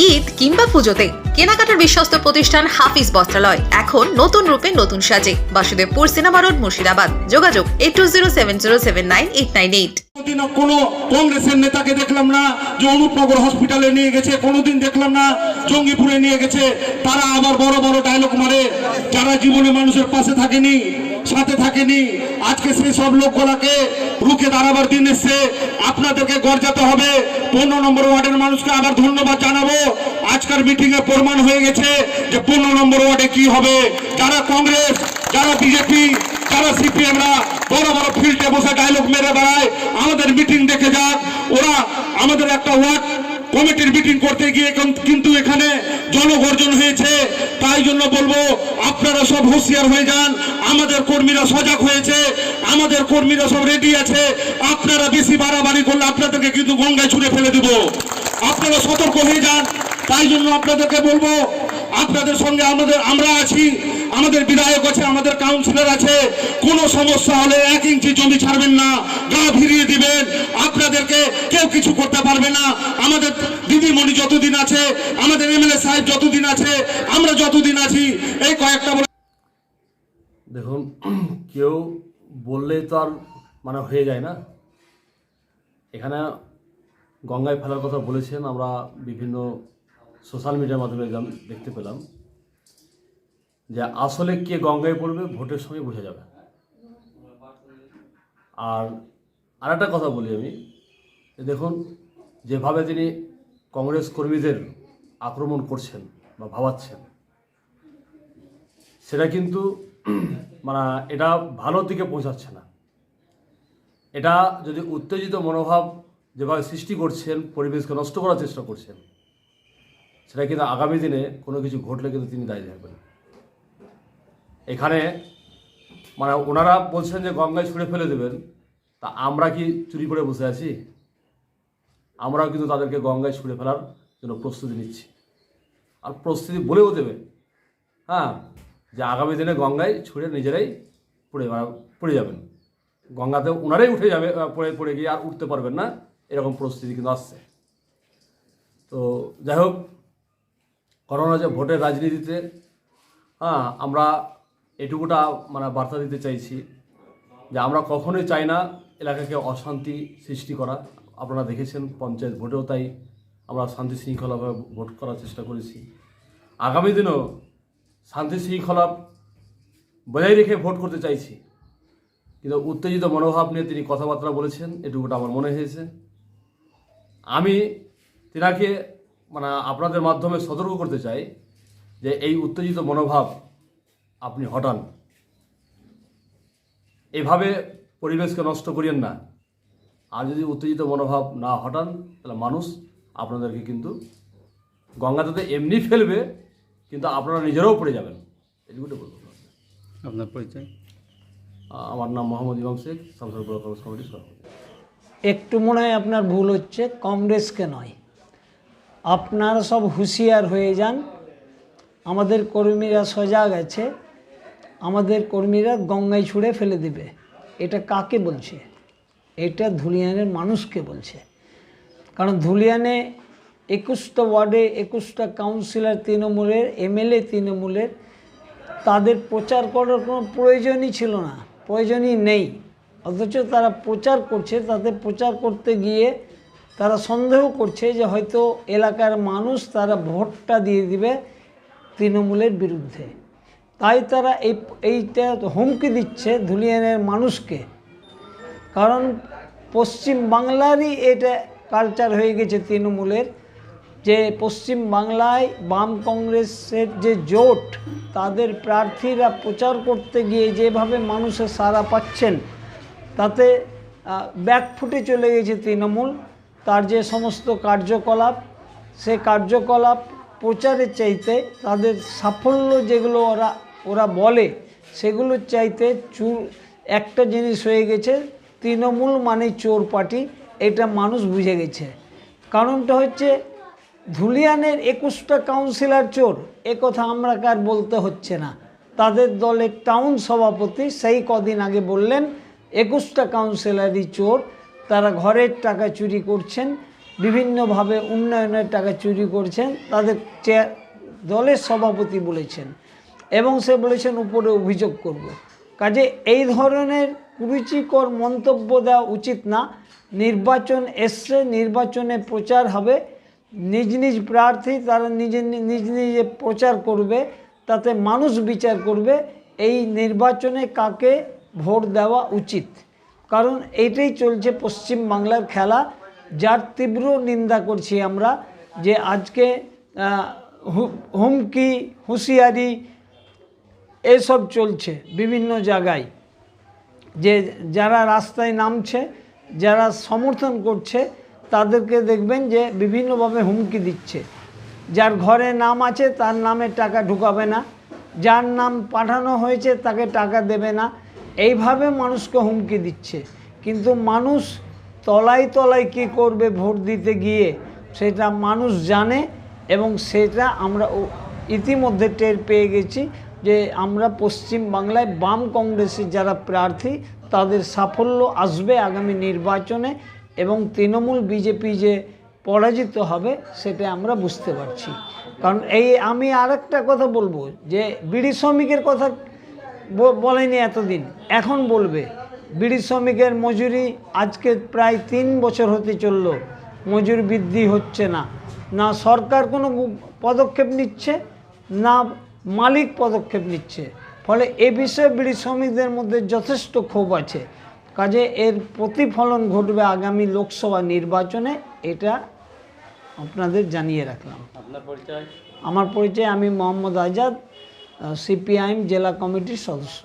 ঈদ কিংবা পুজোতে। কেনাকাটার বিশ্বস্ত প্রতিষ্ঠান হাফিজ বস্ত্রালয়। এখন নতুন রূপে নতুন সাজে। Basudebpur cinema road, Murshidabad. যোগাযোগ eight two zero seven zero seven nine eight nine eight কোনো কংগ্রেসের নেতাকে দেখলাম না, যে অনুপনগর হসপিটালে নিয়ে গেছে, কোনোদিন দেখলাম না, জঙ্গিপুরে নিয়ে গেছে। তারা আবার বড় বড় ডায়লগ মারে, যারা জীবনে মানুষের পাশে থাকেনি। সাথে থাকেনি। আজকে সেই সব লোকগুলাকে রুখে দাঁড়াবার দিন এসছে। আপনাদেরকে গর্জাতে হবে। পনেরো নম্বর ওয়ার্ডের মানুষকে আবার ধন্যবাদ জানাব। আজকের মিটিং এ প্রমাণ হয়ে গেছে যে পনেরো নম্বর ওয়ার্ডে কি হবে। যারা কংগ্রেস, যারা বিজেপি, যারা সিপিএমরা বড় বড় ফিল্ডে বসে ডায়লগ মেরে বেড়ায়, আমাদের মিটিং দেখে যাক। ওরা আমাদের একটা ওয়ার্ড কমিটির মিটিং করতে গিয়ে কিন্তু এখানে জনগর্জন হয়েছে। তাই জন্য বলব, আপনারা সব হুঁশিয়ার হয়ে যান। আমাদের কর্মীরা সজাগ হয়েছে। আমাদের কর্মীরা সব রেডি আছে। আপনারা বেশি বাড়াবাড়ি করলে আপনাদেরকে কিন্তু গঙ্গায় ছুঁড়ে ফেলে দিব। আপনারা সতর্ক হয়ে যান। তাই জন্য আপনাদেরকে বলব, আপনাদের সঙ্গে আমাদের আমরা আছি। আমাদের বিধায়ক আছে, আমাদের কাউন্সিলর আছে। কোনো সমস্যা হলে এক ইঞ্চি জমি ছাড়বেন না, গা ভিড়িয়ে দিবেন। আপনাদেরকে কেউ কিছু করতে পারবে না। আমাদের দিদিমণি যতদিন আছে, আমাদের এমএলএ সাহেব যতদিন আছে, আমরা যতদিন আছি, এই কয়েকটা বলে দেখুন, কেউ বললেই তো আর মানে হয়ে যায় না। এখানে গঙ্গায় ফেলার কথা বলেছেন, আমরা বিভিন্ন সোশ্যাল মিডিয়ার মাধ্যমে দেখতে পেলাম। যে আসলে কে গঙ্গায় পড়বে ভোটের সময় বোঝা যাবে। আর আরেকটা কথা বলি আমি দেখুন, যেভাবে তিনি কংগ্রেস কর্মীদের আক্রমণ করছেন বা ভাবাচ্ছেন, সেটা কিন্তু মানে এটা ভালোর দিকে পৌঁছাচ্ছে না। এটা যদি উত্তেজিত মনোভাব যেভাবে সৃষ্টি করছেন, পরিবেশকে নষ্ট করার চেষ্টা করছেন, সেটা কিন্তু আগামী দিনে কোনো কিছু ঘটলে কিন্তু তিনি দায়ী থাকবেন। এখানে মানে ওনারা বলছেন যে গঙ্গায় ছুঁড়ে ফেলে দেবেন। তা আমরা কি চুরি করে বসে আছি? আমরাও কিন্তু তাদেরকে গঙ্গায় ছুঁড়ে ফেলার জন্য প্রস্তুতি নিচ্ছি। আর প্রস্তুতি বলেও দেবে হ্যাঁ যে আগামী দিনে গঙ্গায় ছুঁড়ে নিজেরাই পড়ে মানে পড়ে যাবেন। গঙ্গাতে ওনারাই উঠে যাবে পড়ে পড়ে গিয়ে আর উঠতে পারবেন না, এরকম পরিস্থিতি কিন্তু আসছে। তো যাই হোক, করোনা যে ভোটের রাজনীতিতে হ্যাঁ আমরা এটুকুটা মানে বার্তা দিতে চাইছি যে আমরা কখনোই চাই না এলাকাকে অশান্তি সৃষ্টি করা। আপনারা দেখেছেন পঞ্চায়েত ভোটেও তাই আমরা শান্তি শৃঙ্খলাভাবে ভোট করার চেষ্টা করেছি। আগামী দিনেও শান্তি শৃঙ্খলা বজায় রেখে ভোট করতে চাইছি। কিন্তু উত্তেজিত মনোভাব নিয়ে তিনি কথাবার্তা বলেছেন, এটুকুটা আমার মনে হয়েছে। আমি তিনাকে মানে আপনাদের মাধ্যমে সতর্ক করতে চাই যে এই উত্তেজিত মনোভাব আপনি হটান। এভাবে পরিবেশকে নষ্ট করিয়েন না। আর যদি উত্তেজিত মনোভাব না হটান তাহলে মানুষ আপনাদেরকে কিন্তু গঙ্গাতে এমনি ফেলবে কিন্তু আপনারা নিজেরাও পড়ে যাবেন। এটুকুটা বলব। আপনার পরিচয়? আমার নাম মোহাম্মদ ইমাম শেখ শামসারপুর কংগ্রেস কমিটির সভাপতি। একটু মনে হয় আপনার ভুল হচ্ছে কংগ্রেসকে নয়। আপনারা সব হুঁশিয়ার হয়ে যান। আমাদের কর্মীরা সজাগ আছে। আমাদের কর্মীরা গঙ্গায় ছুঁড়ে ফেলে দেবে। এটা কাকে বলছে? এটা ধুলিয়ানের মানুষকে বলছে। কারণ ধুলিয়ানে একুশটা ওয়ার্ডে একুশটা কাউন্সিলর তৃণমূলের, এমএলএ তৃণমূলের, তাদের প্রচার করার কোনো প্রয়োজনই ছিল না, প্রয়োজনই নেই। অথচ তারা প্রচার করছে তাদের প্রচার করতে গিয়ে তারা সন্দেহ করছে যে হয়তো এলাকার মানুষ তারা ভোটটা দিয়ে দিবে তৃণমূলের বিরুদ্ধে। তাই তারা এই, এইটা হুমকি দিচ্ছে ধুলিয়ানের মানুষকে। কারণ পশ্চিম বাংলারই এটা কালচার হয়ে গেছে তৃণমূলের, যে পশ্চিম বাংলায় বাম কংগ্রেসের যে জোট, তাদের প্রার্থীরা প্রচার করতে গিয়ে যেভাবে মানুষের সাড়া পাচ্ছেন, তাতে ব্যাকফুটে চলে গেছে তৃণমূল। তার যে সমস্ত কার্যকলাপ, সে কার্যকলাপ প্রচারের চাইতে তাদের সাফল্য যেগুলো ওরা ওরা বলে, সেগুলোর চাইতে চুর একটা জিনিস হয়ে গেছে, তৃণমূল মানে চোর পার্টি, এটা মানুষ বুঝে গেছে। কারণটা হচ্ছে, ধুলিয়ানের একুশটা কাউন্সিলর চোর কথা আমরা কার বলতে হচ্ছে না। তাদের দলের টাউন সভাপতি সেই কদিন আগে বললেন, একুশটা কাউন্সিলরই চোর, তারা ঘরের টাকা চুরি করছেন, বিভিন্নভাবে উন্নয়নের টাকা চুরি করছেন, তাদের চেয়ার দলের সভাপতি বলেছেন। এবং সে বলেছেন, উপরে অভিযোগ করব। কাজে এই ধরনের কুরুচিকর মন্তব্য দেওয়া উচিত না। নির্বাচন এসছে, নির্বাচনে প্রচার হবে। নিজ নিজ প্রার্থী তারা নিজে নিজ নিজে প্রচার করবে, তাতে মানুষ বিচার করবে। এই নির্বাচনে কাকে ভোট দেওয়া উচিত? কারণ এইটাই চলছে পশ্চিম বাংলার খেলা। যার তীব্র নিন্দা করছি আমরা যে আজকে হুমকি, হুঁশিয়ারি এসব চলছে বিভিন্ন জায়গায়। যে যারা রাস্তায় নামছে, যারা সমর্থন করছে, তাদেরকে দেখবেন যে বিভিন্নভাবে হুমকি দিচ্ছে। যার ঘরে নাম আছে, তার নামে টাকা ঢুকাবে না। যার নাম পাঠানো হয়েছে, তাকে টাকা দেবে না। এইভাবে মানুষকে হুমকি দিচ্ছে। কিন্তু মানুষ তলায় তলায় কী করবে ভোট দিতে গিয়ে, সেটা মানুষ জানে এবং সেটা আমরা ইতিমধ্যে টের পেয়ে গেছি। যে আমরা পশ্চিম বাংলায় বাম কংগ্রেসের যারা প্রার্থী, তাদের সাফল্য আসবে আগামী নির্বাচনে এবং তৃণমূল বিজেপি যে পরাজিত হবে, সেটা আমরা বুঝতে পারছি। কারণ এই আমি আরেকটা কথা বলব, যে বিড়ি শ্রমিকের কথা বলেনি এতদিন, এখন বলবে। বিড়ি শ্রমিকের মজুরি আজকে প্রায় তিন বছর হতে চলল, মজুরি বৃদ্ধি হচ্ছে না। না সরকার কোনো পদক্ষেপ নিচ্ছে, না মালিক পদক্ষেপ নিচ্ছে। ফলে এ বিষয়ে বিড়ি শ্রমিকদের মধ্যে যথেষ্ট ক্ষোভ আছে। কাজে এর প্রতিফলন ঘটবে আগামী লোকসভা নির্বাচনে এটা আপনাদের জানিয়ে রাখলাম। আপনার পরিচয়? আমার পরিচয় আমি মোহাম্মদ আজাদ সিপিআইএম জেলা কমিটির সদস্য।